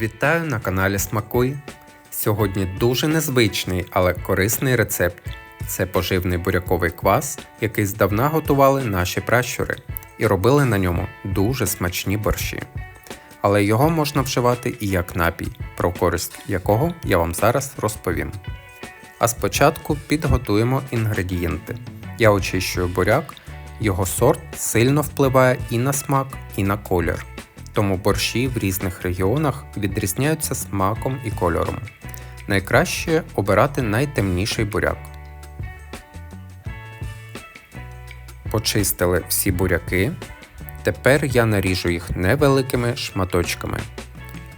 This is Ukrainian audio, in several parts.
Вітаю на каналі Смакуй. Сьогодні дуже незвичний, але корисний рецепт. Це поживний буряковий квас, який здавна готували наші пращури, і робили на ньому дуже смачні борщі. Але його можна вживати і як напій, про користь якого я вам зараз розповім. А спочатку підготуємо інгредієнти. Я очищую буряк, його сорт сильно впливає і на смак, і на колір. Тому борщі в різних регіонах відрізняються смаком і кольором. Найкраще обирати найтемніший буряк. Почистили всі буряки. Тепер я наріжу їх невеликими шматочками.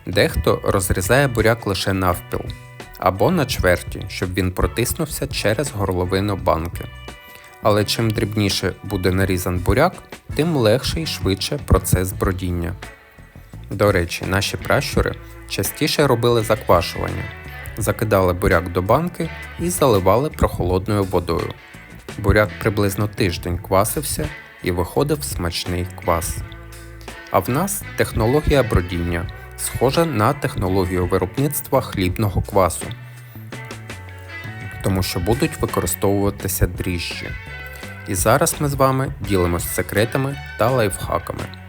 Дехто розрізає буряк лише навпіл або на чверті, щоб він протиснувся через горловину банки. Але чим дрібніше буде нарізан буряк, тим легше і швидше процес бродіння. До речі, наші пращури частіше робили заквашування, закидали буряк до банки і заливали прохолодною водою. Буряк приблизно тиждень квасився і виходив смачний квас. А в нас технологія бродіння схожа на технологію виробництва хлібного квасу, тому що будуть використовуватися дріжджі. І зараз ми з вами ділимось секретами та лайфхаками.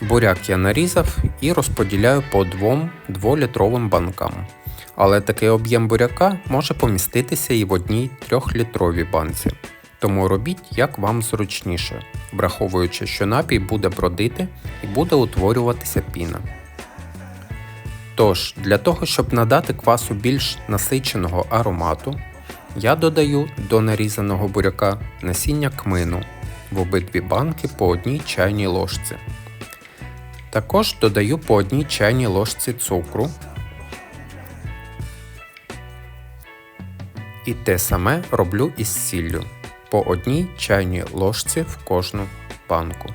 Буряк я нарізав і розподіляю по двом 2-літровим банкам. Але такий об'єм буряка може поміститися і в одній 3-літровій банці. Тому робіть як вам зручніше, враховуючи, що напій буде бродити і буде утворюватися піна. Тож, для того, щоб надати квасу більш насиченого аромату, я додаю до нарізаного буряка насіння кмину в обидві банки по одній чайній ложці. Також додаю по одній чайній ложці цукру. І те саме роблю із сіллю по одній чайній ложці в кожну банку.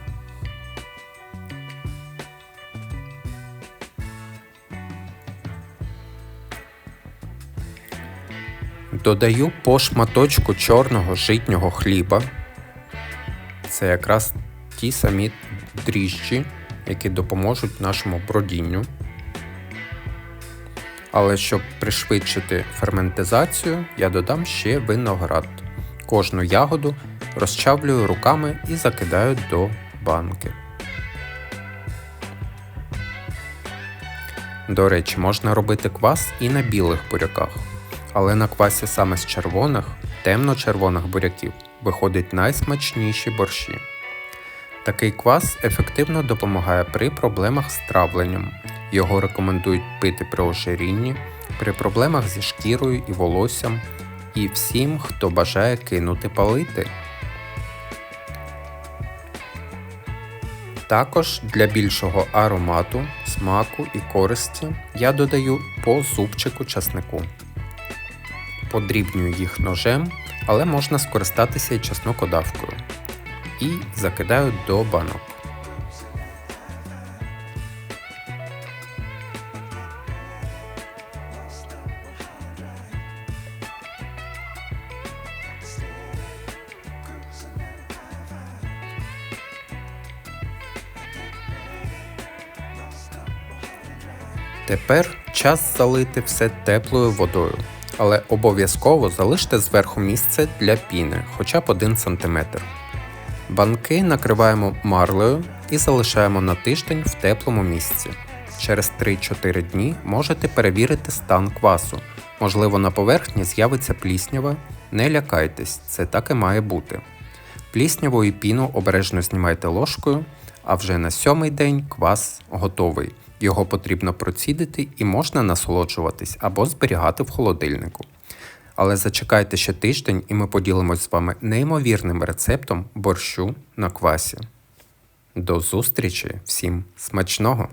Додаю по шматочку чорного житнього хліба. Це якраз ті самі дріжджі, які допоможуть нашому бродінню. Але щоб пришвидшити ферментизацію, я додам ще виноград. Кожну ягоду розчавлюю руками і закидаю до банки. До речі, можна робити квас і на білих буряках, але на квасі саме з червоних, темно-червоних буряків виходять найсмачніші борщі. Такий квас ефективно допомагає при проблемах з травленням. Його рекомендують пити при ожирінні, при проблемах зі шкірою і волоссям і всім, хто бажає кинути палити. Також для більшого аромату, смаку і користі я додаю по зубчику часнику. Подрібнюю їх ножем, але можна скористатися і чеснокодавкою і закидаю до банок. Тепер час залити все теплою водою, але обов'язково залиште зверху місце для піни хоча б 1 см. Банки накриваємо марлею і залишаємо на тиждень в теплому місці. Через 3-4 дні можете перевірити стан квасу. Можливо, на поверхні з'явиться пліснява. Не лякайтесь, це так і має бути. Плісняву і піну обережно знімайте ложкою, а вже на сьомий день квас готовий. Його потрібно процідити і можна насолоджуватись або зберігати в холодильнику. Але зачекайте ще тиждень і ми поділимось з вами неймовірним рецептом борщу на квасі. До зустрічі всім смачного!